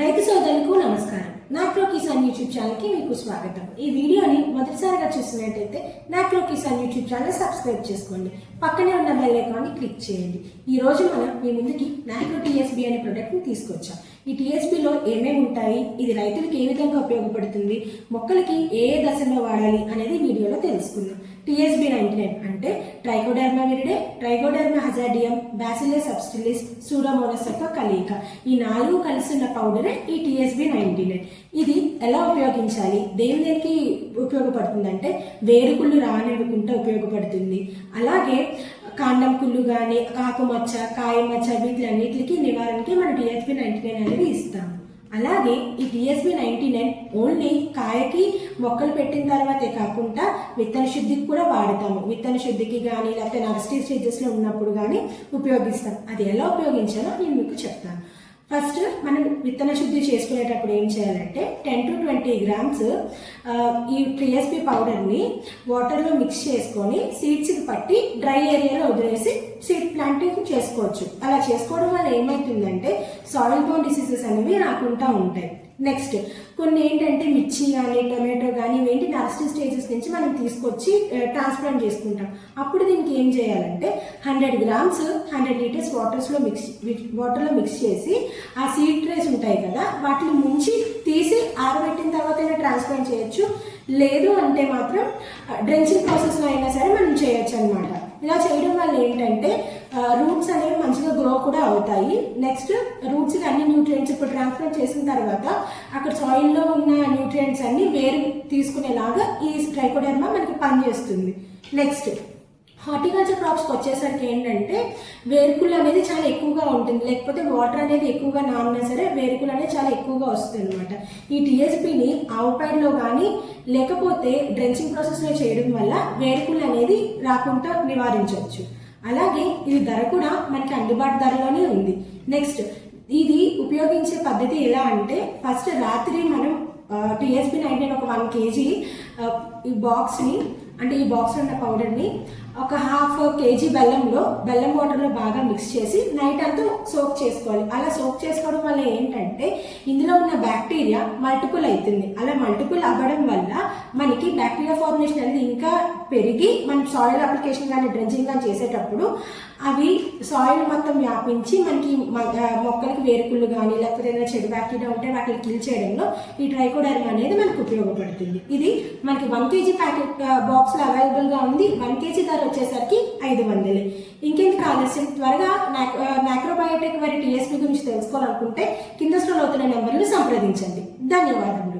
రైతు సోదరులకు నమస్కారం. నాక్రో కిసాన్ యూట్యూబ్ ఛానల్కి మీకు స్వాగతం. ఈ వీడియోని మొదటిసారిగా చూసినట్టయితే నాక్రో కిసాన్ యూట్యూబ్ ఛానల్ సబ్స్క్రైబ్ చేసుకోండి. పక్కనే ఉన్న బెల్ ఐకాన్ని క్లిక్ చేయండి. ఈ రోజు మనం మీ ముందుకి నాక్రో టీఎస్బి అనే ప్రోడక్ట్ని తీసుకొచ్చాం. ఈ టీఎస్బిలో ఏమేమి ఉంటాయి? ఇది రైతులకు ఏ విధంగా ఉపయోగపడుతుంది? మొక్కలకి ఏ ఏ దశలో వాడాలి అనేది వీడియోలో తెలుసుకుందాం. టీఎస్బి నైన్టీ నైన్ అంటే ట్రైకోడర్మా విరిడే ట్రైకోడర్మా హజాడియం బ్యాసిలస్ సబ్స్టిలిస్ సూడోమోనస్ యొక్క కలయిక. ఈ నాలుగు కలిసి ఉన్న పౌడరే ఈ టీఎస్బి నైన్టీ నైన్ ఇది ఎలా ఉపయోగించాలి? దేని దేనికి ఉపయోగపడుతుందంటే వేరుకుళ్ళు రానివ్వకుండా ఉపయోగపడుతుంది. అలాగే కాండం కుళ్ళు కానీ కాకుమచ్చ కాయమచ్చ వీటిలన్నిటికీ నివారణకి మన టీఎస్బి నైన్టీ నైన్ అనేది ఇస్తాము. అలాగే ఈ టీఎస్బి నైన్టీ నైన్ ఓన్లీ కాయకి మొక్కలు పెట్టిన తర్వాతే కాకుండా విత్తన శుద్ధికి కూడా వాడతాము. విత్తన శుద్ధికి కానీ లేకపోతే నర్సరీ స్టేజెస్లో ఉన్నప్పుడు కానీ ఉపయోగిస్తాం. అది ఎలా ఉపయోగించాలో నేను మీకు చెప్తాను. ఫస్ట్ మనం విత్తన శుద్ధి చేసుకునేటప్పుడు ఏం చేయాలంటే టెన్ టు ట్వంటీ గ్రామ్స్ ఈ టీఎస్పి పౌడర్ని వాటర్లో మిక్స్ చేసుకొని సీడ్స్కి పట్టి డ్రై ఏరియాలో వదిలేసి ప్లాంటింగ్ చేసుకోవచ్చు. అలా చేసుకోవడం వల్ల ఏమవుతుందంటే సాయిల్ బోన్ డిసీజెస్ అనేవి రాకుండా ఉంటాయి. నెక్స్ట్ కొన్ని ఏంటంటే మిర్చి కానీ టొమాటో కానీ ఇవేంటి నర్సరీ స్టేజెస్ నుంచి మనం తీసుకొచ్చి ట్రాన్స్ప్లాంట్ చేసుకుంటాం. అప్పుడు దీనికి ఏం చేయాలంటే హండ్రెడ్ గ్రామ్స్ హండ్రెడ్ లీటర్స్ వాటర్స్లో మిక్స్ వాటర్లో మిక్స్ చేసి ఆ సీడ్ ట్రేస్ ఉంటాయి కదా వాటిని ముంచి తీసి ఆరబెట్టిన తర్వాత అయినా ట్రాన్స్ప్లాంట్ చేయొచ్చు. లేదు అంటే మాత్రం డ్రెంచింగ్ ప్రాసెస్లో అయినా సరే మనం చేయొచ్చు అనమాట ఇలా చేయడం వల్ల ఏంటంటే రూట్స్ అనేవి మంచిగా గ్రో కూడా అవుతాయి. నెక్స్ట్ రూట్స్కి అన్ని న్యూట్రియంట్స్ ఇప్పుడు ట్రాన్స్ప్లాంట్ చేసిన తర్వాత అక్కడ సాయిల్లో ఉన్న న్యూట్రియంట్స్ అన్ని వేరు తీసుకునేలాగా ఈ ట్రైకోడర్మా మనకి పనిచేస్తుంది. నెక్స్ట్ హార్టికల్చర్ క్రాప్స్కి వచ్చేసరికి ఏంటంటే వేరుకులు అనేది చాలా ఎక్కువగా ఉంటుంది. లేకపోతే వాటర్ అనేది ఎక్కువగా నానినా సరే వేరుకులు అనేది చాలా ఎక్కువగా వస్తుంది అనమాట ఈ టీఎస్పీని ఆవు కానీ లేకపోతే డ్రెంచింగ్ ప్రాసెస్లో చేయడం వల్ల వేరుకులు అనేది రాకుండా నివారించవచ్చు. అలాగే ఇది ధర కూడా మనకి అందుబాటు ధరలోనే ఉంది. నెక్స్ట్ ఇది ఉపయోగించే పద్ధతి ఎలా అంటే ఫస్ట్ రాత్రి మనం టీఎస్పీ నైన్టీన్ ఒక వన్ కేజీ ఈ బాక్స్ని అంటే ఈ బాక్స్లో ఉన్న పౌడర్ని ఒక హాఫ్ కేజీ బెల్లంలో బెల్లం వాటర్లో బాగా మిక్స్ చేసి నైట్ అంతా సోక్ చేసుకోవాలి. అలా సోక్ చేసుకోవడం వల్ల ఏంటంటే ఇందులో ఉన్న బ్యాక్టీరియా మల్టిపుల్ అవుతుంది. అలా మల్టిపుల్ అవ్వడం వల్ల మనకి బ్యాక్టీరియా ఫార్మేషన్ అనేది ఇంకా పెరిగి మనం సాయిల్ అప్లికేషన్ కానీ డ్రెంజింగ్ కానీ చేసేటప్పుడు అవి సాయిల్ మొత్తం వ్యాపించి మనకి మ- మొక్కలకి వేరుకుళ్ళు కానీ లేకపోతే ఏదైనా చెడు బ్యాక్టీరియా ఉంటే వాటిని కిల్ చేయడంలో ఈ ట్రైకోడర్మా అనేది మనకు ఉపయోగపడుతుంది. ఇది మనకి వన్ కేజీ ప్యాకెట్ బాక్స్లో అవైలబుల్గా ఉంది. వన్ కేజీ ధర వచ్చేసరికి ఐదు వందలే. ఇంకెందుకు ఆలస్యం? త్వరగా నాక్రోబయోటిక్ వారి టీఎస్పీ గురించి తెలుసుకోవాలనుకుంటే కింద నెంబర్లు సంప్రదించండి. ధన్యవాదములు.